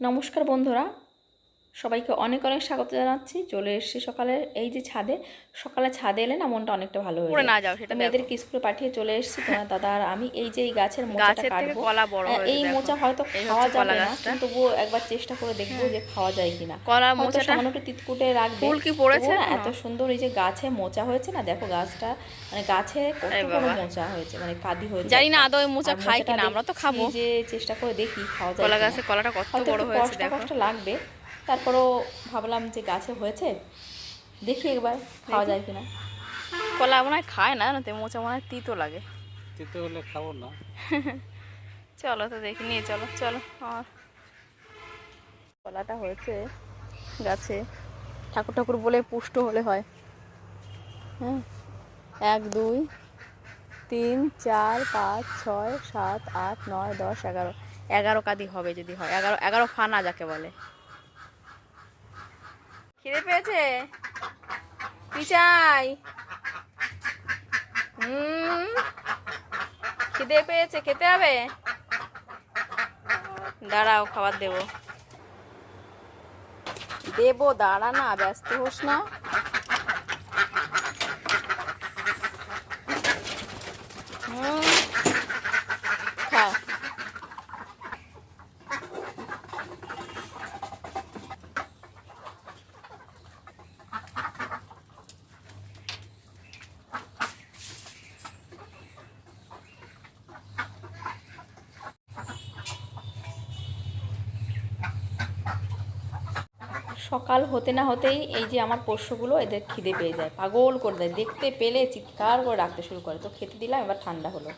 নমস্কার বন্ধুরা সবাইকে অনেক অনেক স্বাগত জানাচ্ছি। চলে এসেছি সকালে এই যে ছাদে। সকালে ছাদে এলে না মনটা অনেকটা ভালো হয়ে না যাও সেটা মেয়েদেরকে স্কুলে পাঠিয়ে চলে এসেছি তোমার দাদা আর আমি। এই যে এই গাছের মোচাটা কাটবো। কলা হয়েছে এই মোচা হয়তো খাওয়া যাবে না। হ্যাঁ। তবুও একবার চেষ্টা করে দেখব যে খাওয়া যায় কিনা। হয়তো মোচাটা সামান্য একটু তিতকুটে রাখবে। ফুল কি পড়েছে না এত সুন্দর এই যে গাছে মোচা হয়েছে না দেখো গাছটা মানে গাছে কত বড় মোচা হয়েছে মানে কাদি হয়েছে জানি না আদৌ এই মোচা খাই কিনা আমরা তো খাব। যে চেষ্টা করে দেখি খাওয়া যায় কলা গাছে কলাটা কত বড় হয়েছে দেখো। কষ্ট লাগবে। তারপরও ভাবলাম যে গাছে হয়েছে দেখি একবার খাওয়া যায় কিনা। কলা মনে হয় খায় না তো মোচা মনে হয় তিতো লাগে। তিতো হলে খাব না। চলো তো দেখি নিয়ে চলো চলো আমার। কলাটা হয়েছে গাছে ঠাকুর ঠাকুর বলে পুষ্ট হলে হয়। হ্যাঁ এক দুই তিন চার পাঁচ ছয় সাত আট নয় দশ এগারো। এগারো কাদি হবে যদি হয় এগারো এগারো ফানা যাকে বলে। খিদে পেয়েছে? কি চাই? হুম, খিদে পেয়েছে, খেতে হবে? দাঁড়াও, খাবার দেব। দেবো, দাঁড়া না, ব্যস্ত হোস না হুম খাও সকাল হতে না হতেই এই যে আমার পোষ্যগুলো এদের খিদে পেয়ে যায়। পাগল করে দেয়। দেখতে পেলে চিৎকার করে ডাকতে শুরু করে। তো খেতে দিলাম, এবার ঠান্ডা হলো।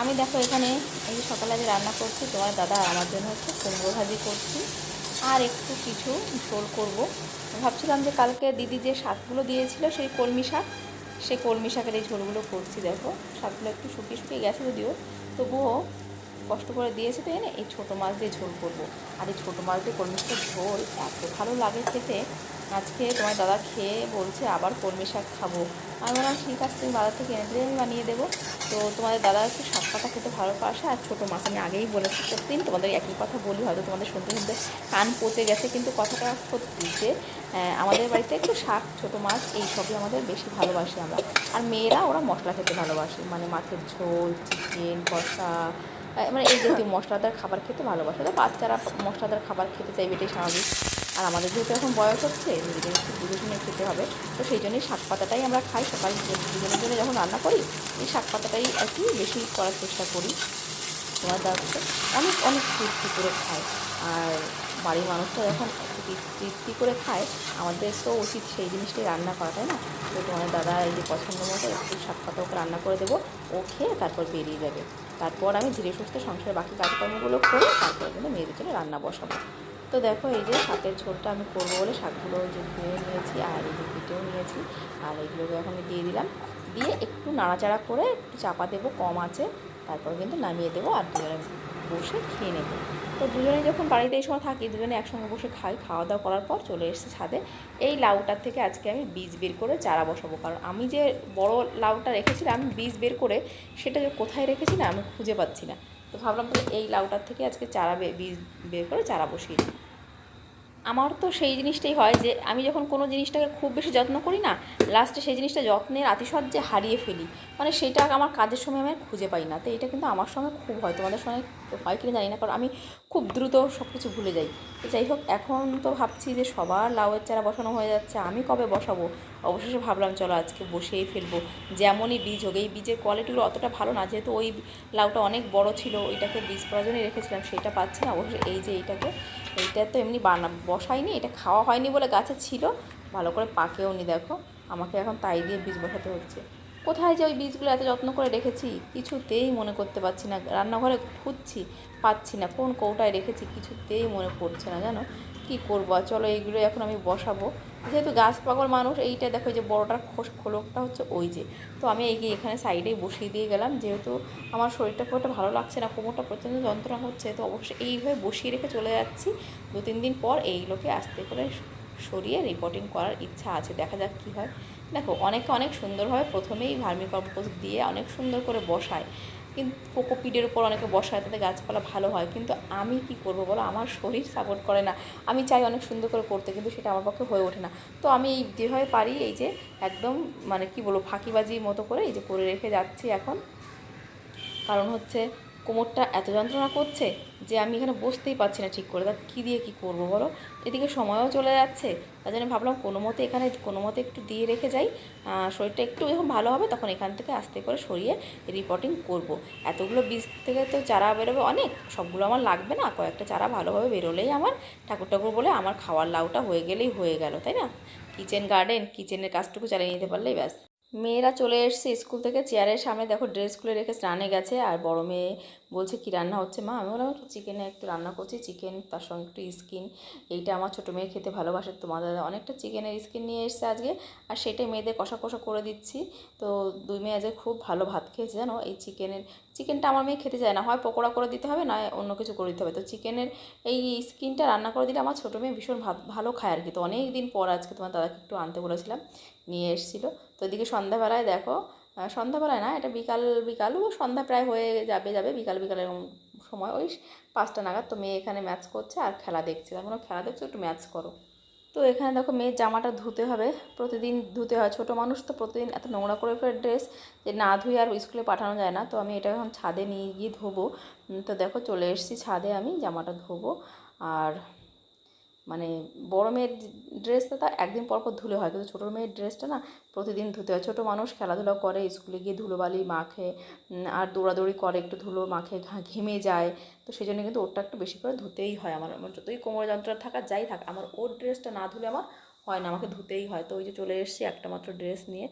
আমি দেখো এখানে এই যে সকালে আজ রান্না করছি, তোমার দাদা আমার জন্য হচ্ছে কুমড়ো ভাজি করছি। আর একটু কিছু ঝোল করব। ভাবছিলাম যে কালকে দিদি যে শাকগুলো দিয়েছিল, সেই কলমি শাক সেই কলমি শাকের এই ঝোলগুলো করছি দেখো। শাকগুলো একটু শুকিয়ে শুকিয়ে গেছে যদিও, তবুও কষ্ট করে দিয়েছে তো এনে এই ছোটো মাছ দিয়ে ঝোল করব। আর এই ছোটো মাছ দিয়ে কলমি শাকের ঝোল, এত ভালো লাগে খেতে। আজকে তোমার দাদা খেয়ে বলছে আবার কলমি শাক খাব। আমি বললাম, ঠিক আছে, তুমি বাজার থেকে এনে দিলে আমি বানিয়ে দেবো। তো তোমাদের দাদা একটু শাক পাতা খেতে ভালোবাসে আর ছোটো মাছ। আমি আগেই বলেছি প্রতিদিন তোমাদের একই কথা বলি, হয়তো তোমাদের শুনতে শুনতে কান পচে গেছে, কিন্তু কথাটা সত্যি যে আমাদের বাড়িতে একটু শাক, ছোটো মাছ, এই সবই আমাদের বেশি ভালোবাসি আমরা। আর মেয়েরা ওরা মশলা খেতে ভালোবাসে মানে মাছের ঝোল, চিকেন, কষা মানে এই জাতীয় মশলাদার খাবার খেতে ভালোবাসে। তো বাচ্চারা মশলাদার খাবার খেতে চাইবে এটাই স্বাভাবিক। আর আমাদের যেহেতু এখন বয়স হচ্ছে, নিজেদের একটু বুঝে শুনে খেতে হবে। তো সেই জন্যই শাক পাতাটাই আমরা খাই সকাল দুজনের জন্য যখন রান্না করি, এই শাক পাতাটাই আর কি বেশি করার চেষ্টা করি। তোমার দাদা অনেক অনেক তৃপ্তি করে খায়। আর বাড়ির মানুষটা যখন তৃপ্তি করে খায়, আমাদের তো উচিত সেই জিনিসটাই রান্না করা, তাই না? তো তোমার দাদা এই যে পছন্দ মতো একটু শাক পাতা ওকে রান্না করে দেবো, ও খেয়ে তারপর বেরিয়ে যাবে। তারপর আমি ধীরে সুস্থে সংসারের বাকি কাজকর্মগুলো করে তারপর কিন্তু মেয়েদের জন্য রান্না বসাবো। তো দেখো এই যে শাকের ঝোলটা আমি করব বলে শাকগুলো যে ধুয়ে নিয়েছি আর এই যে কেটেও নিয়েছি। আর এইগুলোকে এখন দিয়ে দিলাম। দিয়ে একটু নাড়াচাড়া করে একটু চাপা দেবো, কম আছে। তারপর কিন্তু নামিয়ে দেবো আর দুজনে বসে খেয়ে নেব। তো দুজনে যখন বাড়িতে এই সময় থাকি, দুজনে একসঙ্গে বসে খাই। খাওয়া দাওয়া করার পর চলে এসেছে ছাদে। এই লাউটার থেকে আজকে আমি বীজ বের করে চারা বসাবো। কারণ আমি যে বড় লাউটা রেখেছিলাম, বীজ বের করে সেটা যে কোথায় রেখেছি না, আমি খুঁজে পাচ্ছি না। তো ভাবলাম তাহলে এই লাউটার থেকে আজকে চারা বীজ বের করে চারা বসিয়ে দিই। আমার তো সেই জিনিসটাই হয় যে আমি যখন কোনো জিনিসটাকে খুব বেশি যত্ন করি না লাস্টে সেই জিনিসটা যত্নের আতিশয্যে হারিয়ে ফেলি। মানে সেটা আমার কাজের সময় আমি খুঁজে পাই না। তো এটা কিন্তু আমার সঙ্গে খুব হয়। তোমাদের সঙ্গে হয় কিনা জানি না, কারণ আমি খুব দ্রুত সব কিছু ভুলে যাই। তো যাই হোক, এখন তো ভাবছি যে সবার লাউয়ের চারা বসানো হয়ে যাচ্ছে, আমি কবে বসাবো? অবশেষে ভাবলাম, চলো আজকে বসেই ফেলব। যেমনই বীজ হোক, এই বীজের কোয়ালিটিগুলো অতটা ভালো না, যেহেতু ওই লাউটা অনেক বড় ছিল, ওইটাকে বীজ করার জন্যই রেখেছিলাম সেটা পাচ্ছি না। অবশ্যই এই যে এইটাকে, এইটা তো এমনি বানা, বসাইনি, এটা খাওয়া হয়নি বলে গাছে ছিল, ভালো করে পাকেও নি দেখো। আমাকে এখন তাই দিয়ে বীজ বসাতে হচ্ছে। কোথায় যে ওই বীজগুলো এত যত্ন করে রেখেছি কিছুতেই মনে করতে পারছি না। রান্নাঘরে খুঁজছি, পাচ্ছি না। কোন কৌটায় রেখেছি কিছুতেই মনে পড়ছে না, জানো? কি করব? চলো এইগুলো এখন আমি বসাবো। যেহেতু গাছ পাগল মানুষ, এইটা দেখো যে বড়টার খোস খোলকটা হচ্ছে ওই যে। তো আমি এই এখানে সাইডেই বসিয়ে দিয়ে গেলাম। যেহেতু আমার শরীরটা খুব একটা ভালো লাগছে না, কোমরটা প্রচণ্ড যন্ত্রণা হচ্ছে, তো অবশ্যই এইভাবে বসিয়ে রেখে চলে যাচ্ছি। দু তিন দিন পর এইগুলোকে আস্তে করে সরিয়ে রিপোর্টিং করার ইচ্ছা আছে। দেখা যাক কী হয়। দেখো, অনেকে অনেক সুন্দরভাবে প্রথমেই ভার্মি কম্পোস্ট দিয়ে অনেক সুন্দর করে বসায়। কিন্তু কোকোপিডের উপর অনেকে বসায়, তাতে গাছপালা ভালো হয়। কিন্তু আমি কি করব বলো? আমার শরীর সাপোর্ট করে না। আমি চাই অনেক সুন্দর করে করতে, কিন্তু সেটা আমার পক্ষে হয়ে ওঠে না। তো আমি যেভাবে পারি, এই যে একদম মানে কি বলব, ফাঁকিবাজির মতো করে এই যে করে রেখে যাচ্ছি এখন। কারণ হচ্ছে কোমরটা এত যন্ত্রণা করছে যে আমি এখানে বসতেই পারছি না ঠিক করে। তা কী দিয়ে কী করব বলো? এদিকে সময়ও চলে যাচ্ছে। তার জন্য ভাবলাম কোনো মতে এখানে, কোনো মতে একটু দিয়ে রেখে যাই। শরীরটা একটু যখন ভালো হবে তখন এখান থেকে আস্তে করে সরিয়ে রিপোর্টিং করব। এতগুলো বীজ থেকে তো চারা বেরোবে অনেক। সবগুলো আমার লাগবে না। কয়েকটা চারা ভালোভাবে বেরোলেই আমার। ঠাকুর ঠাকুর বলে আমার খাওয়ার লাউটা হয়ে গেলেই হয়ে গেল, তাই না? কিচেন গার্ডেন কিচেনের কাজটুকু চালিয়ে নিতে পারলেই ব্যাস। মেয়েরা চলে এসছে স্কুল থেকে, চেয়ারের সামনে দেখো ড্রেস খুলে রেখে স্নানে গেছে, আর বড় মেয়ে বলছে, কি রান্না হচ্ছে মা? আমি বললাম একটু চিকেনে একটু রান্না করছি চিকেন তার সঙ্গে একটু স্কিন এইটা আমার ছোটো মেয়ে খেতে ভালোবাসে, তোমাদের অনেকটা চিকেনের স্কিন নিয়ে এসছে আজকে, আর সেটাই মেয়েদের কষা কষা করে দিচ্ছি। তো দুই মেয়ে আজকে খুব ভালো ভাত খেয়েছে, জানো? এই চিকেনের চিকেনটা আমার মেয়ে খেতে চায় না, হয় পকোড়া করে দিতে হবে, নয় অন্য কিছু করে দিতে হবে। তো চিকেনের এই স্কিনটা রান্না করে দিলে আমার ছোটো মেয়ে ভীষণ ভালো খায় আর কি তো অনেক দিন পর আজকে তোমার দাদাকে একটু আনতে বলেছিলাম, নিয়ে এসেছিল। এদিকে সন্ধ্যাবেলায় দেখো সন্ধ্যাবেলায় না, এটা বিকাল বিকাল, ও সন্ধ্যা প্রায় হয়ে যাবে যাবে বিকাল বিকাল এরকম সময়। ওই পাঁচটা নাগাদ তো মেয়ে এখানে ম্যাচ করছে আর খেলা দেখছে। তেমন খেলা দেখছ, একটু ম্যাচ করো। তো এখানে দেখো মেয়ের জামাটা ধুতে হবে। প্রতিদিন ধুতে হয়। ছোটো মানুষ তো প্রতিদিন এত নোংরা করে ফেলে ড্রেস যে না ধুয়ে আর স্কুলে পাঠানো যায় না। তো আমি এটা এখন ছাদে নিয়ে গিয়ে ধোবো। তো দেখো চলে এসেছি ছাদে আমি জামাটা ধোবো। আর মানে বড় মেয়ের ড্রেসটা তা একদিন পর পর ধুলে হয়, কিন্তু ছোটো মেয়ের ড্রেসটা না প্রতিদিন ধুতে হয়। ছোটো মানুষ খেলাধুলা করে, স্কুলে গিয়ে ধুলোবালি মাখে আর দৌড়াদৌড়ি করে, একটু ধুলো মাখে ঘেমে যায়। তো সেই জন্য কিন্তু ওরটা একটু বেশি করে ধুতেই হয় আমার। আমার যতই কোমর যন্ত্রণা থাকা যাই থাক, আমার ওর ড্রেসটা না ধুলে আমার হয় না, আমাকে ধুতেই হয়। তো ওই যে চলে এসেছি একটা মাত্র ড্রেস নিয়ে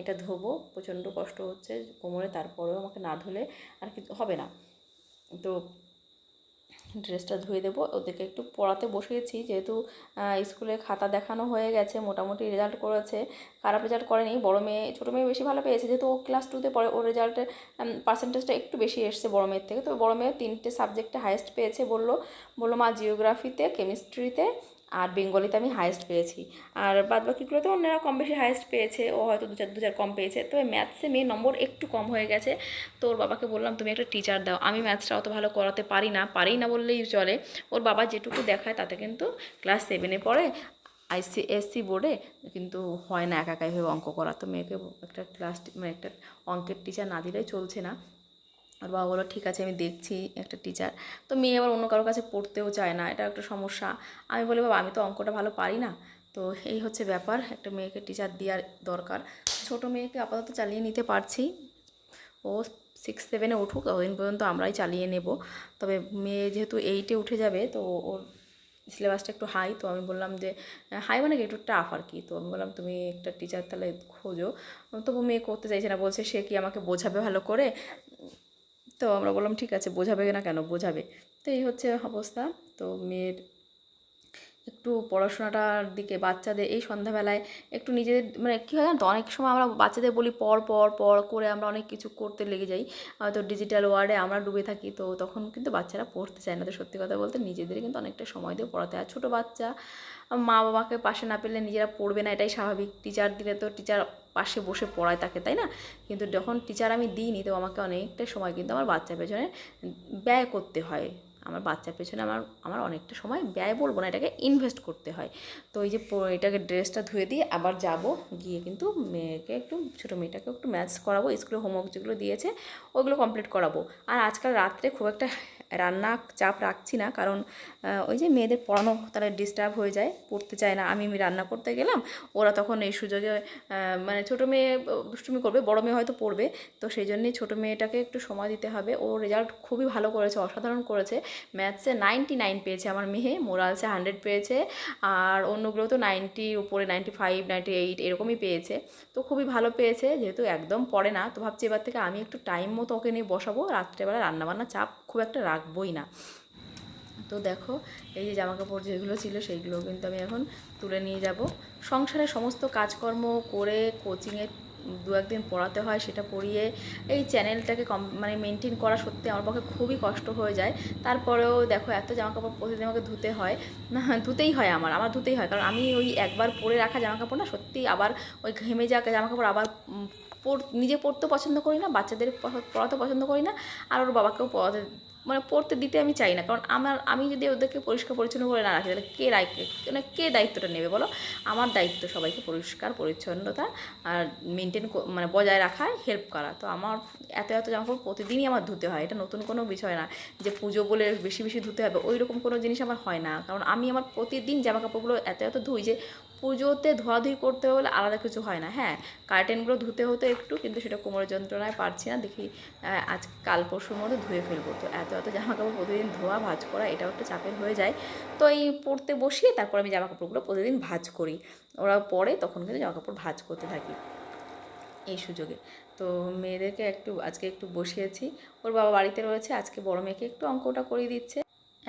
এটা ধোবো, প্রচণ্ড কষ্ট হচ্ছে কোমরে, তারপরেও আমাকে না ধুলে আর কিছু হবে না। তো ড্রেসটা ধুয়ে দেবো। ওদেরকে একটু পড়াতে বসিয়েছি, যেহেতু স্কুলে খাতা দেখানো হয়ে গেছে, মোটামুটি রেজাল্ট করেছে। খারাপ রেজাল্ট করেনি, বড় মেয়ে, ছোটো মেয়ে বেশি ভালো পেয়েছে, যেহেতু ও ক্লাস টুতে পড়ে, ওর রেজাল্টের পার্সেন্টেজটা একটু বেশি এসছে বড় মেয়ের থেকে। তো বড় মেয়ে তিনটে সাবজেক্টে হায়েস্ট পেয়েছে বলল। বলল মা জিওগ্রাফিতে কেমিস্ট্রিতে আর বেঙ্গলিতে আমি হায়েস্ট পেয়েছি। আর বাদ বাকিগুলোতে অন্যরা কম বেশি হায়েস্ট পেয়েছে, ও হয়তো দু চার দু চার কম পেয়েছে। তবে ম্যাথসে মেয়ে নম্বর একটু কম হয়ে গেছে। তো ওর বাবাকে বললাম, তুমি একটা টিচার দাও। আমি ম্যাথসটা অত ভালো করাতে পারি না পারি না বললেই চলে। ওর বাবা যেটুকু দেখায় তাতে কিন্তু ক্লাস সেভেনে পড়ে। আইসিএসসি বোর্ডে কিন্তু হয় না একা একাই হয়ে অঙ্ক করা। তো মেয়েকে একটা ক্লাস মানে একটা অঙ্কের টিচার না দিলেই চলছে না। আর বাবা বলো ঠিক আছে, আমি দেখছি একটা টিচার তো মেয়ে আবার অন্য কারোর কাছে পড়তেও চায় না এটা একটা সমস্যা। আমি বলি, বাবা, আমি তো অঙ্কটা ভালো পারি না। তো এই হচ্ছে ব্যাপার, একটা মেয়েকে টিচার দেওয়ার দরকার। ছোট মেয়েকে আপাতত চালিয়ে নিতে পারছি। ও সিক্স সেভেনে উঠুক, ততদিন পর্যন্ত আমরাই চালিয়ে নেব। তবে মেয়ে যেহেতু এইটে উঠে যাবে, তো ওর সিলেবাসটা একটু হাই তো আমি বললাম যে হাই মানে একটু টাফ আর কি। তো আমি বললাম, তুমি একটা টিচার তাহলে খোঁজো। তবু মেয়ে করতে চাইছে না, বলছে, সে কি আমাকে বোঝাবে ভালো করে? তো আমরা বললাম, ঠিক আছে, বোঝাবে না কেন? বোঝাবে। তো এই হচ্ছে অবস্থা। তো মেয়ের একটু পড়াশোনাটার দিকে, বাচ্চাদের এই সন্ধ্যাবেলায় একটু নিজেদের মানে কী হয় তো, অনেক সময় আমরা বাচ্চাদের বলি, পড় পড় পড় করে আমরা অনেক কিছু করতে লেগে যাই। হয়তো ডিজিটাল ওয়ার্ডে আমরা ডুবে থাকি, তো তখন কিন্তু বাচ্চারা পড়তে চায় না। তো সত্যি কথা বলতে নিজেদের কিন্তু অনেকটা সময় দিয়ে পড়াতে হয়। ছোটো বাচ্চা মা বাবাকে পাশে না পেলে নিজেরা পড়বে না, এটাই স্বাভাবিক। টিচার দিলে তো টিচার পাশে বসে পড়ায় তাকে, তাই না? কিন্তু যখন টিচার আমি দিইনি, তো আমাকে অনেকটা সময় কিন্তু আমার বাচ্চার পেছনে ব্যয় করতে হয়। আমার বাচ্চার পেছনে আমার আমার অনেকটা সময় ব্যয় বলব না, এটাকে ইনভেস্ট করতে হয়। তো এই যে এটাকে ড্রেসটা ধুয়ে দিয়ে আবার যাব, গিয়ে কিন্তু মেয়েকে একটু, ছোটো মেয়েটাকে একটু ম্যাথ করাবো স্কুলে হোমওয়ার্ক যেগুলো দিয়েছে, ওগুলো কমপ্লিট করাবো। আর আজকাল রাত্রে খুব একটা রান্না চাপ রাখছি না, কারণ ওই যে মেয়েদের পড়ানো তারা ডিস্টার্ব হয়ে যায়, পড়তে চায় না। আমি রান্না করতে গেলাম, ওরা তখন এই সুযোগে মানে ছোটো মেয়ে দুষ্টুমি করবে, বড় মেয়ে হয়তো পড়বে, তো সেই জন্যই ছোটো মেয়েটাকে একটু সময় দিতে হবে। ও রেজাল্ট খুবই ভালো করেছে, অসাধারণ করেছে। ম্যাথসে নাইনটি নাইন পেয়েছে আমার মেয়ে মোরালসে হান্ড্রেড পেয়েছে, আর অন্যগুলো তো নাইনটির উপরে নাইনটি ফাইভ নাইনটি এইট এরকমই পেয়েছে। তো খুবই ভালো পেয়েছে, যেহেতু একদম পড়ে না, তো ভাবছি এবার থেকে আমি একটু টাইম মতো ওকে নিয়ে বসাবো, রাত্রেবেলা রান্নাবান্না চাপ খুব একটা রাখবোই না। তো দেখো, এই যে জামা কাপড় যেগুলো ছিল সেইগুলো কিন্তু আমি এখন তুলে নিয়ে যাব। সংসারের সমস্ত কাজকর্ম করে কোচিংয়ে দু একদিন পড়াতে হয় সেটা পড়িয়ে এই চ্যানেলটাকে কম মানে মেনটেন করা সত্যি আমার পক্ষে খুবই কষ্ট হয়ে যায়। তারপরেও দেখো, এত জামা কাপড় প্রতিদিন আমাকে ধুতে হয়। না, ধুতেই হয় আমার আমার ধুতেই হয়। কারণ আমি ওই একবার পরে রাখা জামা কাপড় না, সত্যি আবার ওই ঘেমে যাওয়া জামা কাপড় আবার নিজে পড়তেও পছন্দ করি না বাচ্চাদের পড়াতে পছন্দ করি না আর ওর বাবাকেও পড়াতে মানে পড়তে দিতে আমি চাই না। কারণ আমার, আমি যদি ওদেরকে পরিষ্কার পরিচ্ছন্ন করে না রাখি, তাহলে কে রাখে মানে কে দায়িত্বটা নেবে বলো? আমার দায়িত্ব সবাইকে পরিষ্কার, পরিচ্ছন্নতা আর মেনটেন মানে বজায় রাখায় হেল্প করা। তো আমার এত এত জামাকাপড় প্রতিদিনই আমার ধুতে হয়। এটা নতুন কোনো বিষয় না যে পুজো বলে বেশি বেশি ধুতে হবে। ওই রকম কোনো জিনিস আমার হয় না। কারণ আমি আমার প্রতিদিন জামাকাপড়গুলো এত এত ধুই যে পুজোতে ধোয়াধুয়ি করতে হলে আলাদা কিছু হয় না। হ্যাঁ কার্টেনগুলো ধুতে হতো একটু, কিন্তু সেটা কোমরের যন্ত্রণায় পারছি না। দেখি আজ কাল পরশুর মধ্যে ধুয়ে ফেলব। তো এত এত জামা কাপড় প্রতিদিন ধোয়া ভাজ করা এটাও একটা চাপের হয়ে যায়। তো এই পড়তে বসিয়ে তারপর আমি জামা কাপড়গুলো প্রতিদিন ভাজ করি। ওরা পরে তখন কিন্তু জামা কাপড় ভাজ করতে থাকি এই সুযোগে। তো মেয়েদেরকে একটু আজকে একটু বসিয়েছি। ওর বাবা বাড়িতে রয়েছে আজকে বড় মেয়েকে একটু অঙ্কটা করিয়ে দিচ্ছে।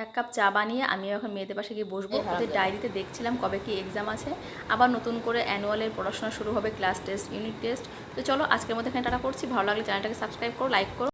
এক কাপ চা বানিয়ে আমি এখন মেয়েদের পাশে গিয়ে বসবো। ওদের ডায়েরিতে দেখছিলাম কবে কি এক্সাম আছে। আবার নতুন করে অ্যানুয়ালের পড়াশোনা শুরু হবে ক্লাস টেস্ট ইউনিট টেস্ট তো চলো আজকের মধ্যে এখানে টাটা করছি। ভালো লাগলে চ্যানেলটাকে সাবস্ক্রাইব করো লাইক করো।